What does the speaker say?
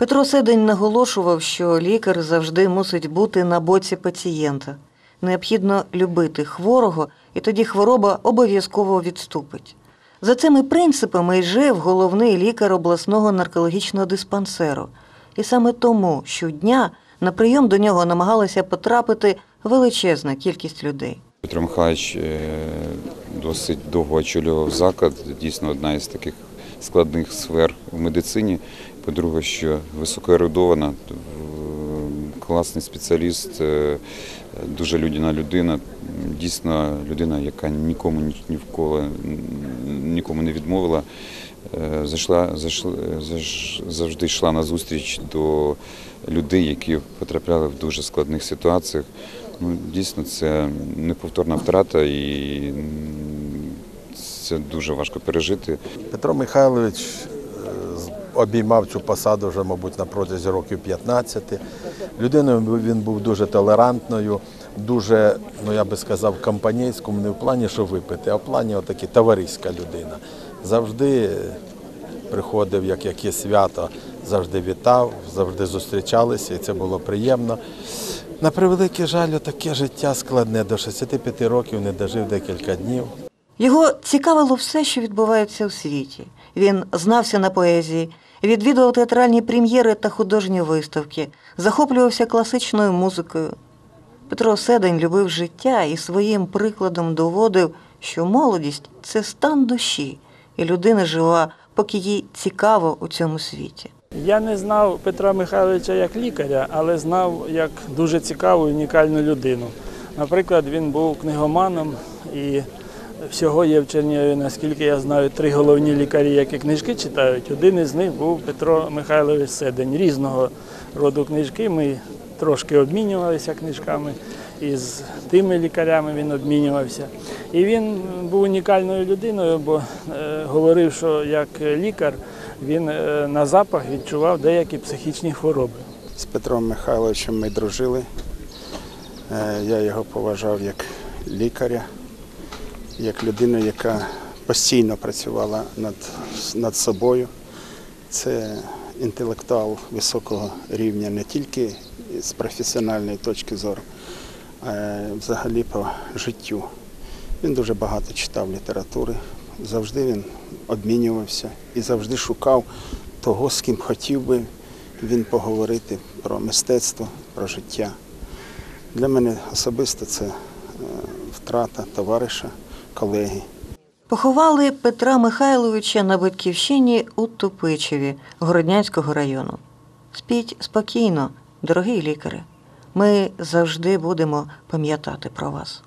Петро Седень наголошував, що лікар завжди мусить бути на боці пацієнта. Необхідно любити хворого, і тоді хвороба обов'язково відступить. За цими принципами й жив головний лікар обласного наркологічного диспансеру. І саме тому щодня на прийом до нього намагалася потрапити величезна кількість людей. Петро Михайлович е, досить довго очолював заклад. Дійсно, одна із таких складних сфер в медицині. По-друге, що високоерудована, е, класний спеціаліст, е, дуже людяна людина. Дійсно, людина, яка нікому ні- ні нікому не відмовила. Е, Зайшла, зайшла, завжди йшла на зустріч до людей, які потрапляли в дуже складних ситуаціях. Ну, дійсно, це неповторна втрата і це дуже важко пережити. Петро Михайлович обіймав цю посаду вже, мабуть, на протязі років 15. Людиною він був дуже толерантною, дуже, ну я би сказав, компанійському, не в плані, що випити, а в плані отакі товариська людина. Завжди приходив, як яке свято, завжди вітав, завжди зустрічалися, і це було приємно. На превеликий жаль, таке життя складне. До 65 років не дожив декілька днів. Його цікавило все, що відбувається у світі. Він знався на поезії, відвідував театральні прем'єри та художні виставки, захоплювався класичною музикою. Петро Седень любив життя і своїм прикладом доводив, що молодість це стан душі, і людина жива, поки їй цікаво у цьому світі. Я не знав Петра Михайловича як лікаря, але знав як дуже цікаву і унікальну людину. Наприклад, він був книгоманом і всього є в Чернігові, наскільки я знаю, три головні лікарі, які книжки читають. Один із них був Петро Михайлович Седень. Різного роду книжки. Ми трошки обмінювалися книжками. І з тими лікарями він обмінювався. І він був унікальною людиною, бо е, говорив, що як лікар він е, на запах відчував деякі психічні хвороби. З Петром Михайловичем ми дружили. Е, Я його поважав як лікаря, як людину, яка постійно працювала над, над собою. Це інтелектуал високого рівня не тільки з професіональної точки зору, а взагалі по життю. Він дуже багато читав літератури, завжди він обмінювався і завжди шукав того, з ким хотів би він поговорити про мистецтво, про життя. Для мене особисто це е, втрата товариша, колеги. Поховали Петра Михайловича на батьківщині у Тупичеві Городнянського району. Спіть спокійно, дорогі лікари. Ми завжди будемо пам'ятати про вас.